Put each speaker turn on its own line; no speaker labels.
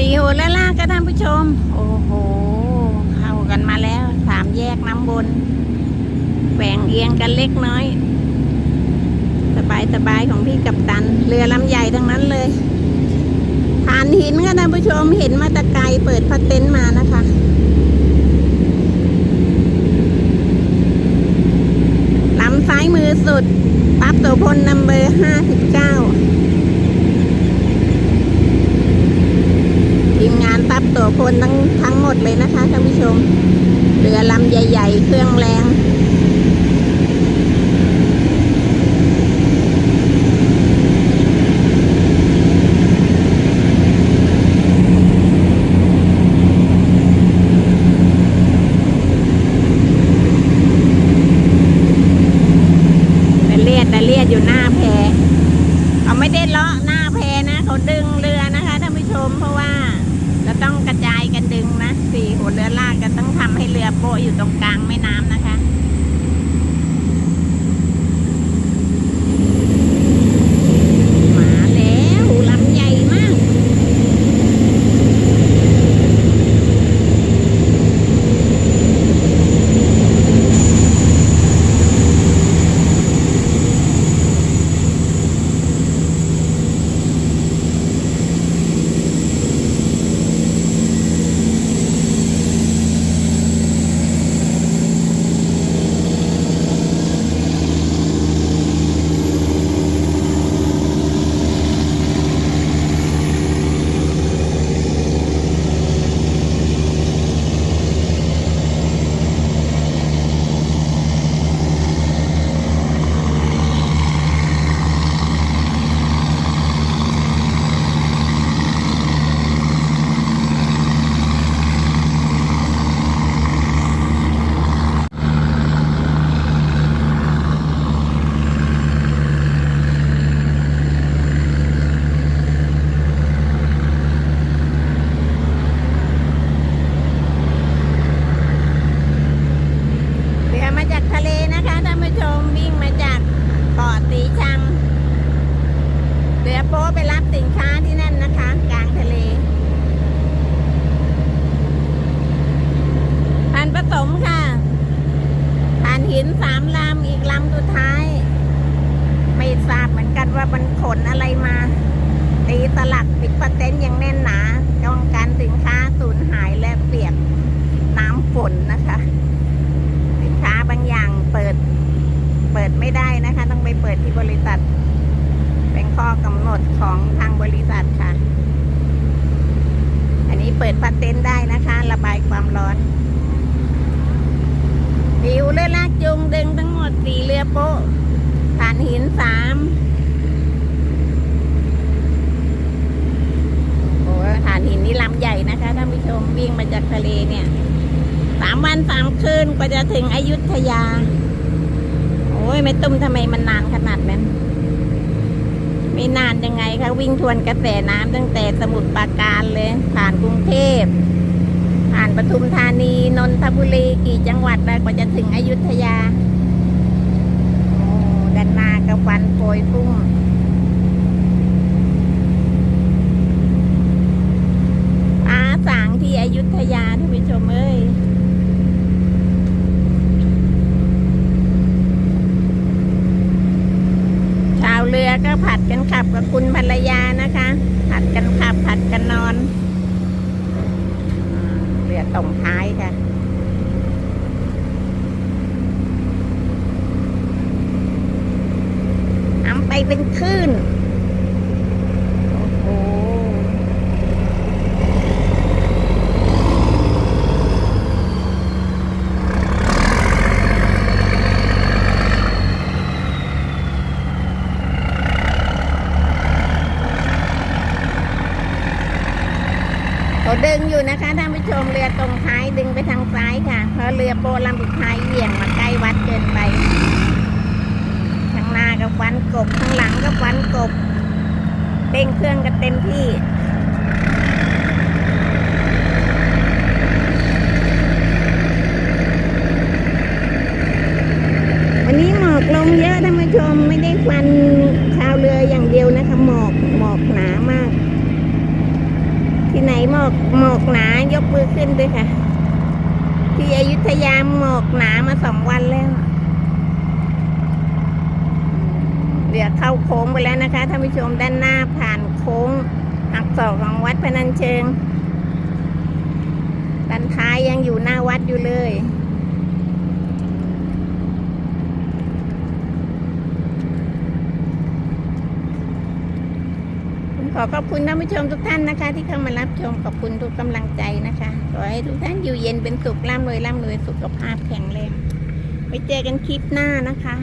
สี่หัวแล้วล่ะก็ท่านผู้ชม โอ้โห เข้ากันมาแล้วสามแยกน้ำบนแหว่งเอียงกันเล็กน้อย สบายสบายของพี่กับตัน เรือลำใหญ่ทั้งนั้นเลยฐานหินค่ะท่านผู้ชมเห็นมาตะไกลเปิดพัดเต็นท์มานะคะลำซ้ายมือสุดปั๊บโสพลนัมเบอร์ห้าสิบเก้า มงานตับตัวพลทั้งทั้งหมดเลยนะคะท่านผู้ชม เรือลำใหญ่ ๆ เครื่องแรงแต่เลียดแต่เลียดอยู่หน้าแพเขาไม่ได้เลาะหน้าแพนะเขาดึง โปะอยู่ตรงกลางแม่น้ำนะคะ มาแล้วลำใหญ่มาก เรือมาจากทะเลนะคะท่านผู้ ชมวิ่งมาจากเกาะตีชังเรือโป๊ไปรับสินค้าที่นั่นนะคะ กลางทะเล พันผสมค่ะฐานหินสามลำอีกลำสุดท้าย ไม่ทราบเหมือนกันว่ามันขนอะไรมา ตีตลักปิดประเต็นท์ย่างแน่นหนาป้องกันสินค้าสูญหายและเปียกน้ำฝนนะคะ สินค้าบางอย่างเปิด เปิดไม่ได้นะคะ ต้องไปเปิด ที่บริษัท เป็นข้อกำหนดของทางบริษัทค่ะ อันนี้เปิดพัดเต็นท์ได้นะคะ ระบายความร้อนผิวเรือลากจูงดึงทั้งหมดสี่เรือโป๊ะฐานหินสามโอ้ฐานหินนี่ลำใหญ่นะคะท่านผู้ชมวิ่งมาจากทะเลเนี่ยสามวันสามคืนกว่าจะถึงอยุธยา อ้ยไม่ตุ้มทำไมมันนานขนาดนั้น ไม่นานยังไงคะวิ่งทวนกระแสน้ำตั้งแต่สมุทรปราการเลย ผ่านกรุงเทพ ผ่านปทุมธานีนนทบุรีกี่จังหวัดแล้วกว่าจะถึงอยุธยาโอ้ด้านนากับฟันโปรยพุ่งอาสางที่อยุธยาท่านผู้ชมเอ้ย ชาวก็ผัดกันขับกับคุณภรรยานะคะ ผัดกันขับ ผัดกันนอนอเรือต่งท้ายค่ะทำไปเป็นคลื่น โอ้โห เขาดึงอยู่นะคะท่านผู้ชมเรือตรงท้ายดึงไปทางซ้ายค่ะ เพราะเรือโบลำสุดท้ายเหวี่ยงมาใกล้วัดเกินไปข้างหน้ากับฟันกบข้างหลังกับฟันกบเร่งเครื่องกันเต็มที่วันนี้หมอกลงเยอะท่านผู้ชมไม่ได้ควันชาวเรืออย่างเดียวนะคะ หมอกหมอกหนามาก ที่ไหนหมอกหมอกหนายกมือขึ้นด้วยค่ะ ที่อยุธยาหมอกหนามาสองวันแล้ว เดี๋ยวเข้าโค้งไปแล้วนะคะท่านผู้ชมด้านหน้าผ่านโค้งหักศอกของวัดพนัญเชิงด้านท้ายยังอยู่หน้าวัดอยู่เลย ผมข อขอบคุณท่านผู้ชมทุกท่านนะคะ ที่เข้ามารับชมขอบคุณทุกกำลังใจนะคะขอให้ทุกท่านอยู่เย็นเป็นสุขร่ำรวยร่ำรวยสุขภาพแข็งแรงไว้เจอกันคลิปหน้านะคะ